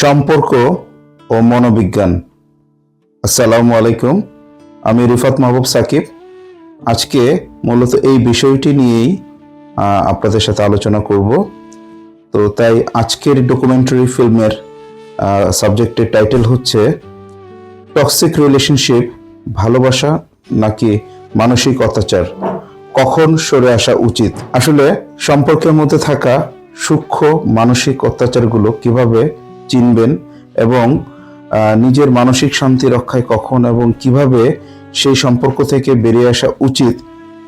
সম্পর্ক ও মনোবিজ্ঞান। আসসালামু আলাইকুম, আমি রিফাত মাহবুব সাকিব। আজকে মূলত এই বিষয়টি নিয়েই আপনাদের সাথে আলোচনা করব। তো তাই আজকের ডকুমেন্টারি ফিল্মের সাবজেক্টের টাইটেল হচ্ছে টক্সিক রিলেশনশিপ ভালোবাসা নাকি মানসিক অত্যাচার? কখন সরে আসা উচিত? আসলে সম্পর্কের মধ্যে থাকা সূক্ষ্ম মানসিক অত্যাচারগুলো কীভাবে চিনবেন এবং নিজের মানসিক শান্তি রক্ষায় কখন এবং কীভাবে সেই সম্পর্ক থেকে বেরিয়ে আসা উচিত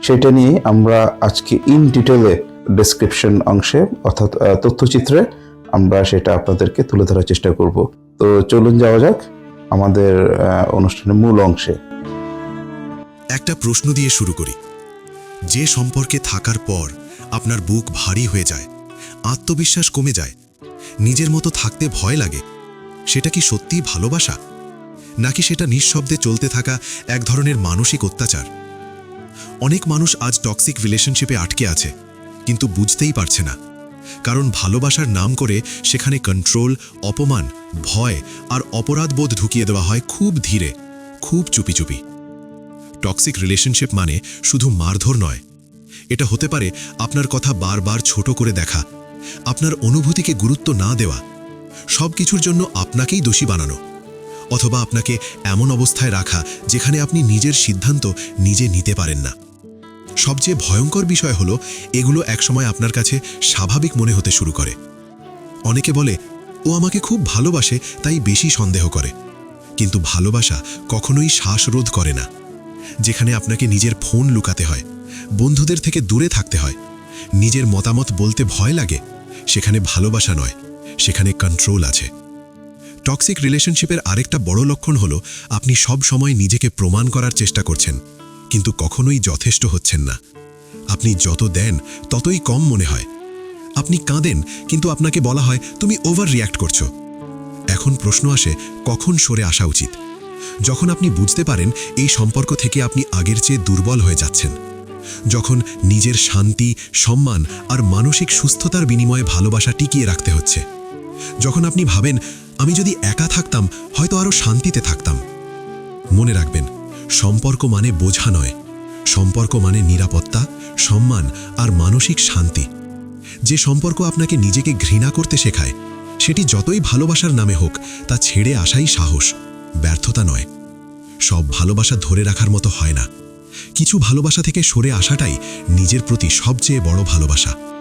সেটা নিয়ে আমরা আজকে ইন ডিটেলে ডেসক্রিপশন অংশে অর্থাৎ তথ্যচিত্রে আমরা সেটা আপনাদেরকে তুলে ধরার চেষ্টা করব। তো চলুন যাওয়া যাক আমাদের অনুষ্ঠানের মূল অংশে। একটা প্রশ্ন দিয়ে শুরু করি। যে সম্পর্কে থাকার পর আপনার বুক ভারী হয়ে যায়, আত্মবিশ্বাস কমে যায় নিজের মতো থাকতে ভয় লাগে। সেটা কি সত্যিই ভালোবাসা? নাকি সেটা নিঃশব্দে চলতে থাকা এক ধরনের মানসিক অত্যাচার? অনেক মানুষ আজ টক্সিক রিলেশনশিপে আটকে আছে, কিন্তু বুঝতেই পারছে না। কারণ ভালোবাসার নাম করে সেখানে কন্ট্রোল অপমান, ভয় আর অপরাধবোধ ঢুকিয়ে দেওয়া হয় খুব ধীরে, খুব চুপি চুপি। টক্সিক রিলেশনশিপ মানে শুধু মারধর নয়। এটা হতে পারে আপনার কথা বারবার ছোট করে দেখা আপনার অনুভূতিকে গুরুত্ব না দেওয়া। সব কিছুর জন্য আপনাকেই দোষী বানানো। অথবা আপনাকে এমন অবস্থায় রাখা যেখানে আপনি নিজের সিদ্ধান্ত নিজে নিতে পারেন না। সবচেয়ে ভয়ঙ্কর বিষয় হলো, এগুলো একসময় আপনার কাছে স্বাভাবিক মনে হতে শুরু করে। অনেকে বলে, ও আমাকে খুব ভালোবাসে, তাই বেশি সন্দেহ করে। কিন্তু ভালোবাসা কখনোই শ্বাসরোধ করে না। যেখানে আপনাকে নিজের ফোন লুকাতে হয়, বন্ধুদের থেকে দূরে থাকতে হয়, নিজের মতামত বলতে ভয় লাগে সেখানে ভালোবাসা নয়, সেখানে কন্ট্রোল আছে। টক্সিক রিলেশনশিপের আরেকটা বড় লক্ষণ হলো, আপনি সব সময় নিজেকে প্রমাণ করার চেষ্টা করছেন, কিন্তু কখনোই যথেষ্ট হচ্ছেন না। আপনি যত দেন, ততই কম মনে হয়। আপনি কাঁদেন, কিন্তু আপনাকে বলা হয়, তুমি ওভার রিয়্যাক্ট করছ। এখন প্রশ্ন আসে, কখন সরে আসা উচিত? যখন আপনি বুঝতে পারেন, এই সম্পর্ক থেকে আপনি আগের চেয়ে দুর্বল হয়ে যাচ্ছেন। যখন নিজের শান্তি, সম্মান আর মানসিক সুস্থতার বিনিময়ে ভালোবাসা টিকিয়ে রাখতে হচ্ছে। যখন আপনি ভাবেন, আমি যদি একা থাকতাম, হয়তো আরও শান্তিতে থাকতাম। মনে রাখবেন, সম্পর্ক মানে বোঝা নয়। সম্পর্ক মানে নিরাপত্তা, সম্মান আর মানসিক শান্তি। যে সম্পর্ক আপনাকে নিজেকে ঘৃণা করতে শেখায়, সেটি যতই ভালোবাসার নামে হোক, তা ছেড়ে আসাই সাহস, ব্যর্থতা নয়। সব ভালোবাসা ধরে রাখার মতো হয় না। কিছু ভালোবাসা থেকে সরে আসাটাই নিজের প্রতি সবচেয়ে বড় ভালোবাসা।